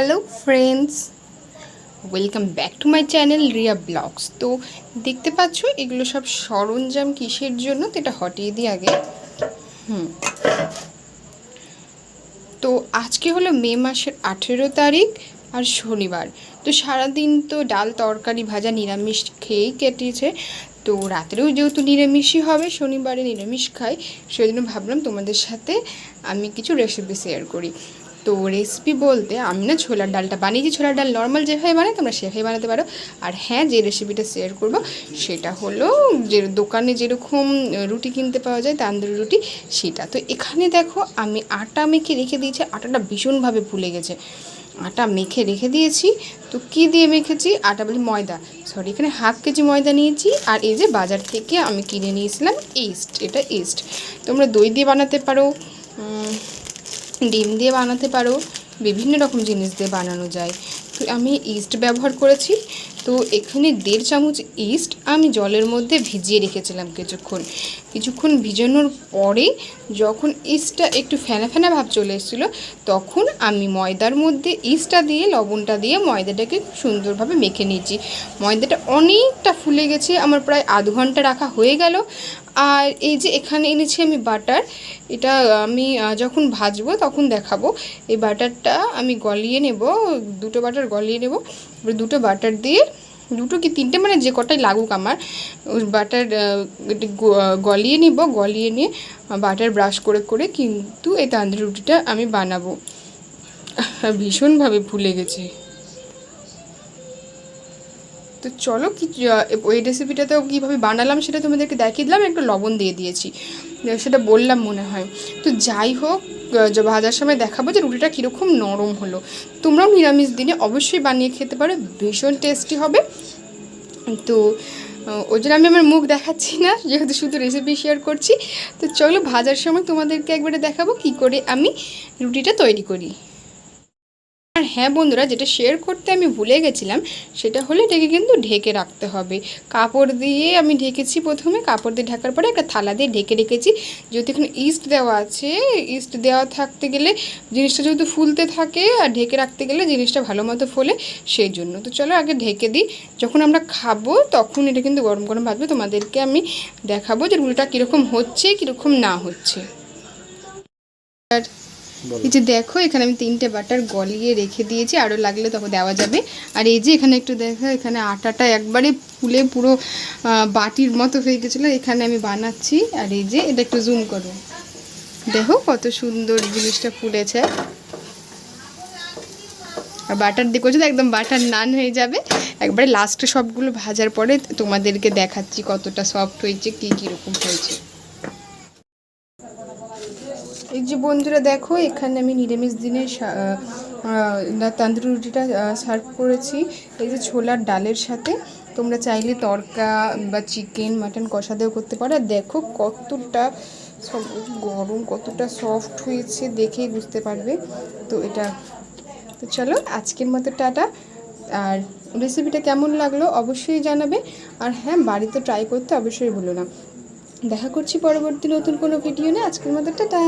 Hello friends welcome back to my channel Riya blogs তো দেখতে পাচ্ছ, এগুলো সব সরঞ্জাম কিসের জন্য? তো এটা হটিয়ে দিই আগে। হুম। তো আজকে হলো মে মাসের আঠেরো তারিখ আর শনিবার। তো সারাদিন তো ডাল, তরকারি, ভাজা, নিরামিষ খেয়েই কেটেছে। তো রাত্রেও যেহেতু নিরামিষই হবে, শনিবারে নিরামিষ খাই সেই জন্য ভাবলাম তোমাদের সাথে আমি কিছু রেসিপি শেয়ার করি। তো রেসিপি বলতে আমি না ছোলার ডালটা বানিয়েছি ছোলার ডাল নর্মাল যেভাবে বানাই, তোমরা সেভাবে বানাতে পারো। আর হ্যাঁ যে রেসিপিটা শেয়ার করব, সেটা হলো যে দোকানে যেরকম রুটি কিনতে পাওয়া যায়, তান্দুরি রুটি, সেটা। তো এখানে দেখো, আমি আটা মেখে রেখে দিয়েছি। আটাটা ভীষণভাবে ভুলে গেছে। আটা মেখে রেখে দিয়েছি। তো কি দিয়ে মেখেছি? আটা বলি ময়দা। সরি এখানে হাফ কেজি ময়দা নিয়েছি। আর এই যে বাজার থেকে আমি কিনে নিয়েছিলাম ইস্ট এটা ইস্ট তোমরা দই দিয়ে বানাতে পারো। ডিম দিয়ে বানাতে পারো, বিভিন্ন রকম জিনিস দিয়ে বানানো যায়। তো আমি ইস্ট ব্যবহার করেছি। তো এখানে দেড় চামচ ইস্ট আমি জলের মধ্যে ভিজিয়ে রেখেছিলাম কিছুক্ষণ। কিছুক্ষণ ভিজানোর পরে যখন ইস্টটা একটু ফেনা ফেনা ভাব চলে এসেছিল, তখন আমি ময়দার মধ্যে ইস্টটা দিয়ে, লবণটা দিয়ে ময়দাটাকে সুন্দরভাবে মেখে নিয়েছি। ময়দাটা অনেকটা ফুলে গেছে, আমার প্রায় আধ ঘণ্টা রাখা হয়ে গেল। আর এই যে এখানে এনেছি আমি বাটার, এটা আমি যখন ভাজবো তখন দেখাবো। এই বাটারটা আমি গলিয়ে নেব, দুটো বাটার গলিয়ে নেব দুটো বাটার দিয়ে দুটো কি তিনটে? মানে যে কটাই লাগুক আমার বাটার গলিয়ে নিব, গলিয়ে নিয়ে বাটার ব্রাশ করে করে কিন্তু এই তান্দুরি রুটিটা আমি বানাবো। ভীষণভাবে ভুলে গেছে। তো চলো কি ওই রেসিপিটাতেও কীভাবে বানালাম সেটা তোমাদেরকে দেখিয়ে দিলাম, একটু লবণ দিয়ে দিয়েছি। সেটা বললাম মনে হয়। তো যাই হোক ভাজার সময় দেখাবো যে রুটিটা কীরকম নরম হলো। তোমরাও নিরামিষ দিনে অবশ্যই বানিয়ে খেতে পারো, ভীষণ টেস্টি হবে। তো ওই জন্য আমি আমার মুখ দেখাচ্ছি না, যেহেতু শুধু রেসিপি শেয়ার করছি। তো চলো ভাজার সময় তোমাদেরকে একবারে দেখাবো কি করে আমি রুটিটা তৈরি করি। হ্যাঁ বন্ধুরা, যেটা শেয়ার করতে আমি ভুলে গেছিলাম, সেটা হলে এটাকে কিন্তু ঢেকে রাখতে হবে। কাপড় দিয়ে আমি ঢেকেছি প্রথমে, কাপড় দিয়ে ঢাকার পরে একটা থালা দিয়ে ঢেকে রেখেছি। যেহেতু এখানে ইস্ট দেওয়া আছে, ইস্ট দেওয়া থাকতে গেলে জিনিসটা যেহেতু ফুলতে থাকে আর ঢেকে রাখতে গেলে জিনিসটা ভালো মতো ফোলে, সেই জন্য। তো চলো আগে ঢেকে দিই। যখন আমরা খাব, তখন এটা কিন্তু গরম গরম ভাজবে তোমাদেরকে আমি দেখাবো যে রুটিটা কীরকম হচ্ছে, কীরকম না হচ্ছে। আর এই যে দেখো, এখানে আমি তিনটে বাটার গলিয়ে রেখে দিয়েছি আরও লাগলে তখন দেওয়া যাবে। আর এই যে এখানে একটু দেখো, এখানে আটাটা একবারে ফুলে পুরো বাটির মতো হয়ে গেছিল, এখানে আমি বানাচ্ছি। আর এই যে এটা একটু জুম করো। দেখো কত সুন্দর জিনিসটা ফুলেছে। আর বাটার দিয়ে করছি একদম বাটার নান হয়ে যাবে। একবারে লাস্টে সবগুলো ভাজার পরে তোমাদেরকে দেখাচ্ছি কতটা সফট হয়েছে, কী কীরকম হয়েছে। এই যে বন্ধুরা দেখো, এখানে আমি নিরামিষ দিনে তান্দুরি রুটিটা সার্ভ করেছি। এই যে ছোলার ডালের সাথে। তোমরা চাইলে তরকা বা চিকেন মাটন কষা দিয়েও করতে পারো। দেখো কতটা গরম, কতটা সফট হয়েছে দেখেই বুঝতে পারবে। তো এটা, তো চলো, আজকের মতো টাটা। আর রেসিপিটা কেমন লাগল অবশ্যই জানাবে। আর হ্যাঁ বাড়িতে ট্রাই করতে অবশ্যই ভুলো না। দেখা করছি পরবর্তী নতুন কোনো ভিডিও নিয়ে। আজকের মতো টাটা।